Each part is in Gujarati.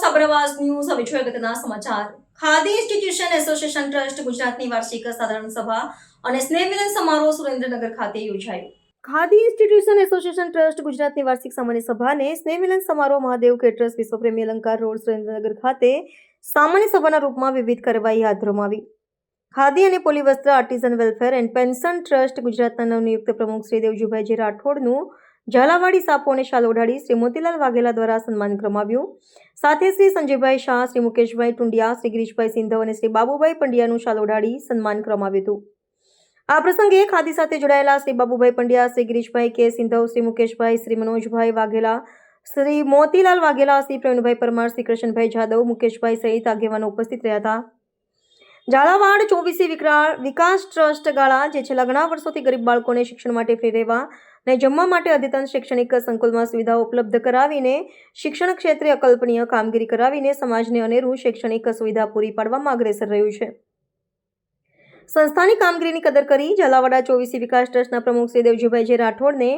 સાબરવાસ ન્યૂઝ. હવે જોઈએ અગત્યના સમાચાર. ખાદી ઇન્સ્ટિટ્યુશન એસોસિએશન ટ્રસ્ટ ગુજરાતની વાર્ષિક સાધારણ સભા અને સ્નેહ મિલન સમારોહ સુરેન્દ્રનગર ખાતે યોજાયો. ખાદી ઇન્સ્ટિટ્યુશન એસોસિએશન ટ્રસ્ટ ગુજરાતની વાર્ષિક સામાન્ય સભાને સ્નેહ સમારોહ મહાદેવ કેટરસ વિશ્વપ્રેમી અલંકાર રોડ સુરેન્દ્રનગર ખાતે સામાન્ય સભાના રૂપમાં વિવિધ કાર્યવાહી હાથ ધરવામાં આવી. ખાદી અને પોલીવસ્ત્ર artisan welfare and pension trust ગુજરાતના નવનિયુક્ત પ્રમુખ શ્રી દેવજીભાઈજી રાઠોડનું ઝાલાવાડી સાપો અને શાલ ઓઢાડી શ્રી મોતીલાલ વાઘેલા દ્વારા સન્માન કરવામાં સાથે શ્રી સંજયભાઈ શાહ, શ્રી મુકેશભાઈ ટુંડિયા, શ્રી ગિરીશભાઈ સિંધવ અને શ્રી બાબુભાઈ પંડ્યાનું શાલ ઓઢાડી સન્માન કરવામાં હતું. આ પ્રસંગે ખાદી સાથે જોડાયેલા શ્રી બાબુભાઈ પંડ્યા, શ્રી ગિરીશભાઈ કે સિંધવ, શ્રી મુકેશભાઈ, શ્રી મનોજભાઈ વાઘેલા, શ્રી મોતીલાલ વાઘેલા, શ્રી પ્રવીણભાઈ પરમાર, શ્રી કૃષ્ણભાઈ જાદવ, મુકેશભાઈ સહિત આગેવાનો ઉપસ્થિત રહ્યા હતા. ઝાલાવાડ ચોવીસી વિકાસ ટ્રસ્ટ ગાળા, જે છેલ્લા ઘણા વર્ષોથી ગરીબ બાળકોને શિક્ષણ માટે ફ્રી રહેવા અને જમવા માટે અદ્યતન શૈક્ષણિક સંકુલમાં સુવિધાઓ ઉપલબ્ધ કરાવીને શિક્ષણ ક્ષેત્રે અકલ્પનીય કામગીરી કરાવીને સમાજને અનેરું શૈક્ષણિક સુવિધા પૂરી પાડવામાં અગ્રેસર રહ્યું છે. સંસ્થાની કામગીરીની કદર કરી ઝાલાવાડા ચોવીસી વિકાસ ટ્રસ્ટના પ્રમુખ શ્રી દેવજીભાઈ જે રાઠોડને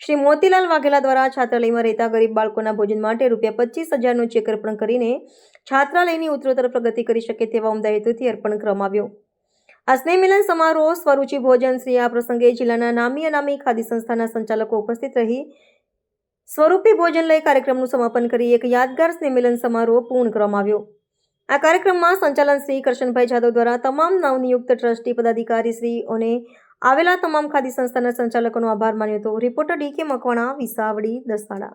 શ્રી મોતીલાલ વાઘેલા દ્વારા છાત્રાલયમાં રહેતા ગરીબ બાળકોના ભોજન માટે રૂપિયા પચીસ હજારનું ચેક અર્પણ કરીને છાત્રાલયની ઉત્તરોત્તર પ્રગતિ કરી શકે તેવા ઉમદા હેતુથી અર્પણ કરવામાં આવ્યો. આ સ્નેહ મિલન સમારોહ સ્વરૂચિ ભોજન શ્રી આ પ્રસંગે જિલ્લાના નામી અનામી ખાદી સંસ્થાના સંચાલકો ઉપસ્થિત રહી સ્વરૂપી ભોજન લઈ કાર્યક્રમનું સમાપન કરી એક યાદગાર સ્નેહ મિલન સમારોહ પૂર્ણ કરવામાં આવ્યો. આ કાર્યક્રમમાં સંચાલન શ્રી કરશનભાઈ જાદવ દ્વારા તમામ નવનિયુક્ત ટ્રસ્ટી પદાધિકારી શ્રી અને આવેલા તમામ ખાદી સંસ્થાના સંચાલકોનો આભાર માન્યો હતો. રિપોર્ટર ડી કે મકવાણા, વિસાવડી દસાડા